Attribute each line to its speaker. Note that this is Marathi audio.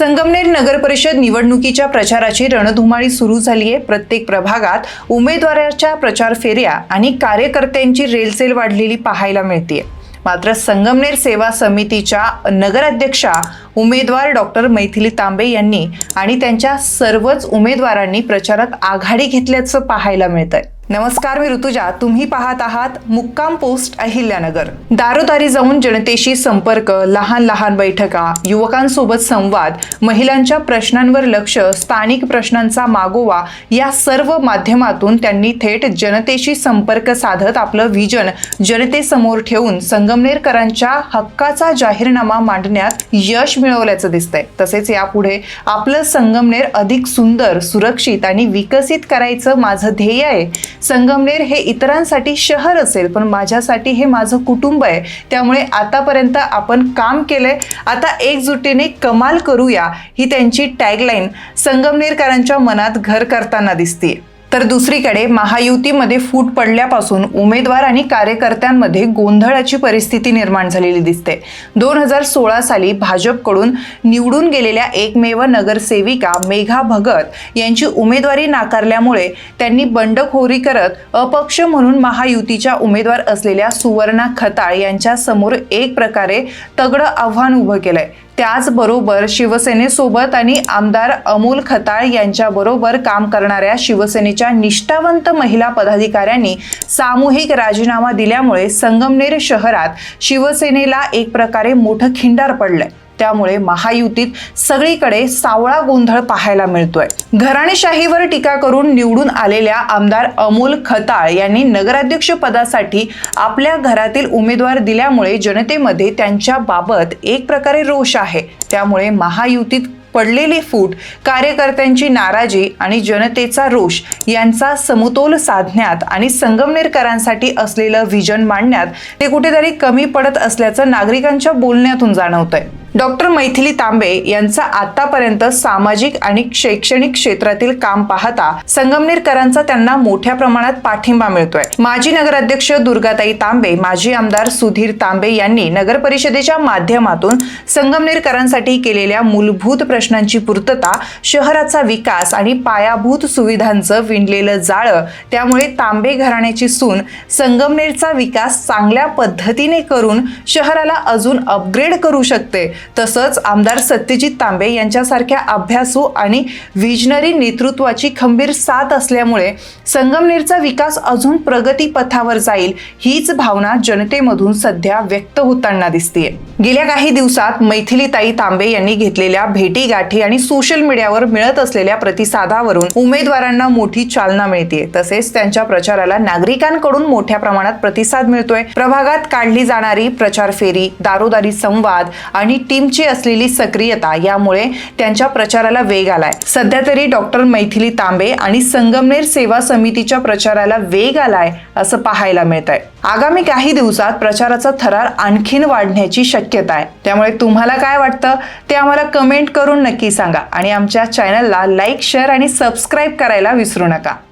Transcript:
Speaker 1: संगमनेर नगर परिषद निवडणुकीच्या प्रचाराची रणधुमाळी सुरू झाली आहे प्रत्येक प्रभागात उमेदवाराच्या प्रचार फेऱ्या आणि कार्यकर्त्यांची रेलचेल वाढलेली पाहायला मिळते मात्र संगमनेर सेवा समितीच्या नगराध्यक्षा उमेदवार डॉक्टर मैथिली तांबे यांनी आणि त्यांच्या सर्वच उमेदवारांनी प्रचारात आघाडी घेतल्याचं पाहायला मिळत आहे नमस्कार मी ऋतुजा. तुम्ही पाहत आहात मुक्काम पोस्ट अहिल्यानगर. दारोदारी जाऊन जनतेशी संपर्क लहान लहान बैठका युवकांसोबत संवाद महिलांच्या प्रश्नांवर लक्ष स्थानिक प्रश्नांचा मागोवा या सर्व माध्यमातून त्यांनी थेट जनतेशी संपर्क साधत आपलं विजन जनतेसमोर ठेवून संगमनेरकरांच्या हक्काचा जाहीरनामा मांडण्यात यश मिळवल्याचं दिसतंय. तसेच यापुढे आपलं संगमनेर अधिक सुंदर सुरक्षित आणि विकसित करायचं माझं ध्येय आहे. संगमनेर हे इतरांसाठी शहर असेल पण माझ्यासाठी हे माझं कुटुंब आहे. त्यामुळे आतापर्यंत आपण काम केलंय. आता एकजुटीने कमाल करूया ही त्यांची टॅगलाईन संगमनेरकरांच्या मनात घर करताना दिसते तर दुसरीकडे महायुतीमध्ये फूट पडल्यापासून उमेदवार आणि कार्यकर्त्यांमध्ये गोंधळाची परिस्थिती निर्माण झालेली दिसते. दोन हजार सोळा साली भाजपकडून निवडून गेलेल्या एकमेव नगरसेविका मेघा भगत यांची उमेदवारी नाकारल्यामुळे त्यांनी बंडखोरी करत अपक्ष म्हणून महायुतीच्या उमेदवार असलेल्या सुवर्णा खताळ यांच्या समोर एक प्रकारे तगडं आव्हान उभं केलंय. त्याचबरोबर शिवसेनेसोबत आणि आमदार अमोल खताळ यांच्याबरोबर काम करणाऱ्या शिवसेनेच्या निष्ठावंत महिला पदाधिकाऱ्यांनी सामूहिक राजीनामा दिल्यामुळे संगमनेर शहरात शिवसेनेला एक प्रकारे मोठं खिंडार पडलंय. त्यामुळे महायुतीत सगळीकडे सावळा गोंधळ पाहायला मिळतोय. घराणेशाहीवर टीका करून निवडून आलेल्या आमदार अमोल खताळ यांनी नगराध्यक्ष पदासाठी आपल्या घरातील उमेदवार दिल्यामुळे जनतेमध्ये त्यांच्या बाबत एक प्रकारे रोष आहे. त्यामुळे महायुतीत पडलेली फूट कार्यकर्त्यांची नाराजी आणि जनतेचा रोष यांचा समतोल साधण्यात आणि संगमनेरकरांसाठी असलेलं व्हिजन मांडण्यात ते कुठेतरी कमी पडत असल्याचं नागरिकांच्या बोलण्यातून जाणवतंय. डॉक्टर मैथिली तांबे यांचा आतापर्यंत सामाजिक आणि शैक्षणिक क्षेत्रातील काम पाहता संगमनेरकरांचा त्यांना मोठ्या प्रमाणात पाठिंबा मिळतोय. माजी नगराध्यक्ष दुर्गाताई तांबे माजी आमदार सुधीर तांबे यांनी नगर परिषदेच्या माध्यमातून संगमनेरकरांसाठी केलेल्या मूलभूत प्रश्नांची पूर्तता शहराचा विकास आणि पायाभूत सुविधांचं विणलेलं जाळं त्यामुळे तांबे घराण्याची सून संगमनेरचा विकास चांगल्या पद्धतीने करून शहराला अजून अपग्रेड करू शकते. तसंच आमदार सत्यजित तांबे यांच्यासारख्या अभ्यासू आणि विजनरी नेतृत्वाची खंबीर साथ असल्यामुळे संगमनेरचा विकास अजून प्रगती पथावर जाईल हीच भावना जनतेमधून सध्या व्यक्त होताना दिसते गेल्या काही दिवसात मैथिलीताई तांबे यांनी घेतलेल्या भेटी गाठी आणि सोशल मीडियावर मिळत असलेल्या प्रतिसादावरून उमेदवारांना मोठी चालना मिळते तसेच त्यांच्या प्रचाराला नागरिकांकडून मोठ्या प्रमाणात प्रतिसाद मिळतोय. प्रभागात काढली जाणारी प्रचार फेरी दारोदारी संवाद आणि टीमची असलेली सक्रियता यामुळे त्यांच्या प्रचाराला वेग आलाय. सध्या तरी डॉक्टर मैथिली तांबे आणि संगमनेर सेवा समितीच्या प्रचाराला वेग आलाय असं पाहायला मिळत आहे आगामी काही दिवसात प्रचाराचा थरार आणखीन वाढण्याची शक्यता आहे. त्यामुळे तुम्हाला काय वाटतं ते आम्हाला कमेंट करून नक्की सांगा आणि आमच्या चॅनलला लाईक शेअर आणि सबस्क्राईब करायला विसरू नका. 中。